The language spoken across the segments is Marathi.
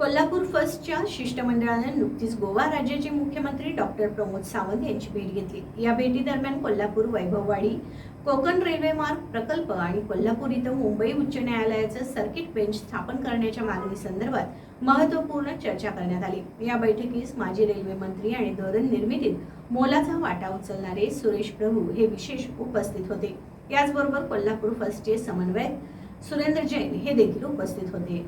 कोल्हापूर फर्स्टच्या शिष्टमंडळाने नुकतीच गोवा राज्याचे मुख्यमंत्री डॉक्टर प्रमोद सावंत यांची भेट घेतली. या भेटीदरम्यान कोल्हापूर वैभववाडी कोकण रेल्वे मार्ग प्रकल्प आणि कोल्हापूर इथं मुंबई उच्च न्यायालयाचं सर्किट बेंच स्थापन करण्याच्या मागणीसंदर्भात महत्त्वपूर्ण चर्चा करण्यात आली. या बैठकीस माजी रेल्वे मंत्री आणि धोरण निर्मितीत मोलाचा वाटा उचलणारे सुरेश प्रभू हे विशेष उपस्थित होते. याचबरोबर कोल्हापूर फर्स्टचे समन्वयक सुरेंद्र जैन हे देखील उपस्थित होते.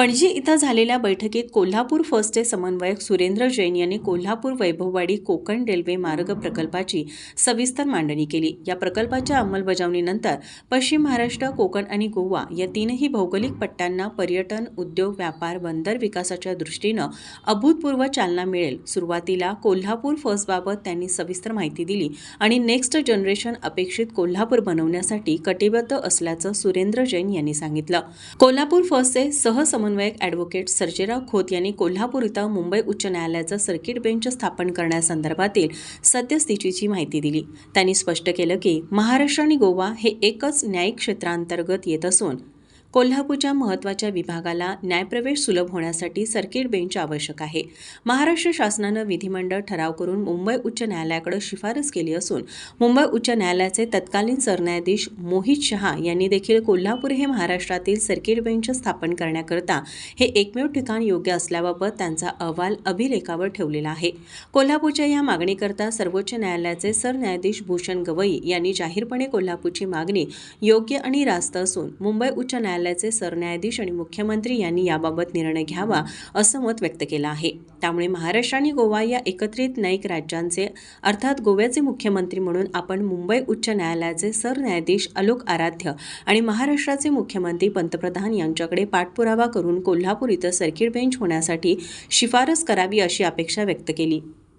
पणजी इथं झालेल्या बैठकीत कोल्हापूर फर्स्टचे समन्वयक सुरेंद्र जैन यांनी कोल्हापूर वैभववाडी कोकण रेल्वे मार्ग प्रकल्पाची सविस्तर मांडणी केली. या प्रकल्पाच्या अंमलबजावणीनंतर पश्चिम महाराष्ट्र कोकण आणि गोवा या तीनही भौगोलिक पट्ट्यांना पर्यटन उद्योग व्यापार बंदर विकासाच्या दृष्टीनं अभूतपूर्व चालना मिळेल. सुरुवातीला कोल्हापूर फर्स्टबाबत त्यांनी सविस्तर माहिती दिली आणि नेक्स्ट जनरेशन अपेक्षित कोल्हापूर बनवण्यासाठी कटिबद्ध असल्याचं सुरेंद्र जैन यांनी सांगितलं. कोल्हापूर फर्स्टचे समन्वयक ॲडव्होकेट सर्जेराव खोत यांनी कोल्हापूर इथं मुंबई उच्च न्यायालयाचं सर्किट बेंच स्थापन करण्यासंदर्भातील सद्यस्थितीची माहिती दिली. त्यांनी स्पष्ट केलं की महाराष्ट्र आणि गोवा हे एकच न्यायिक क्षेत्रांतर्गत येत असून कोल्हापूरच्या महत्त्वाच्या विभागाला न्यायप्रवेश सुलभ होण्यासाठी सर्किट बेंच आवश्यक आहे. महाराष्ट्र शासनानं विधिमंडळ ठराव करून मुंबई उच्च न्यायालयाकडे शिफारस केली असून मुंबई उच्च न्यायालयाचे तत्कालीन सरन्यायाधीश मोहित शहा यांनी देखील कोल्हापूर हे महाराष्ट्रातील सर्किट बेंच स्थापन करण्याकरता हे एकमेव ठिकाण योग्य असल्याबाबत त्यांचा अहवाल अभिलेखावर ठेवलेला आहे. कोल्हापूरच्या या मागणीकरता सर्वोच्च न्यायालयाचे सरन्यायाधीश भूषण गवई यांनी जाहीरपणे कोल्हापूरची मागणी योग्य आणि रास्त असून मुंबई उच्च न्यायालय न्यायालयाचे सरन्यायाधीश आणि मुख्यमंत्री यांनी याबाबत निर्णय घ्यावा असं मत व्यक्त केलं आहे. त्यामुळे महाराष्ट्र आणि गोवा या एकत्रित न्यायिक राज्यांचे अर्थात गोव्याचे मुख्यमंत्री म्हणून आपण मुंबई उच्च न्यायालयाचे सरन्यायाधीश अलोक आराध्य आणि महाराष्ट्राचे मुख्यमंत्री पंतप्रधान यांच्याकडे पाठपुरावा करून कोल्हापूर इथं सर्किट बेंच होण्यासाठी शिफारस करावी अशी अपेक्षा व्यक्त केली.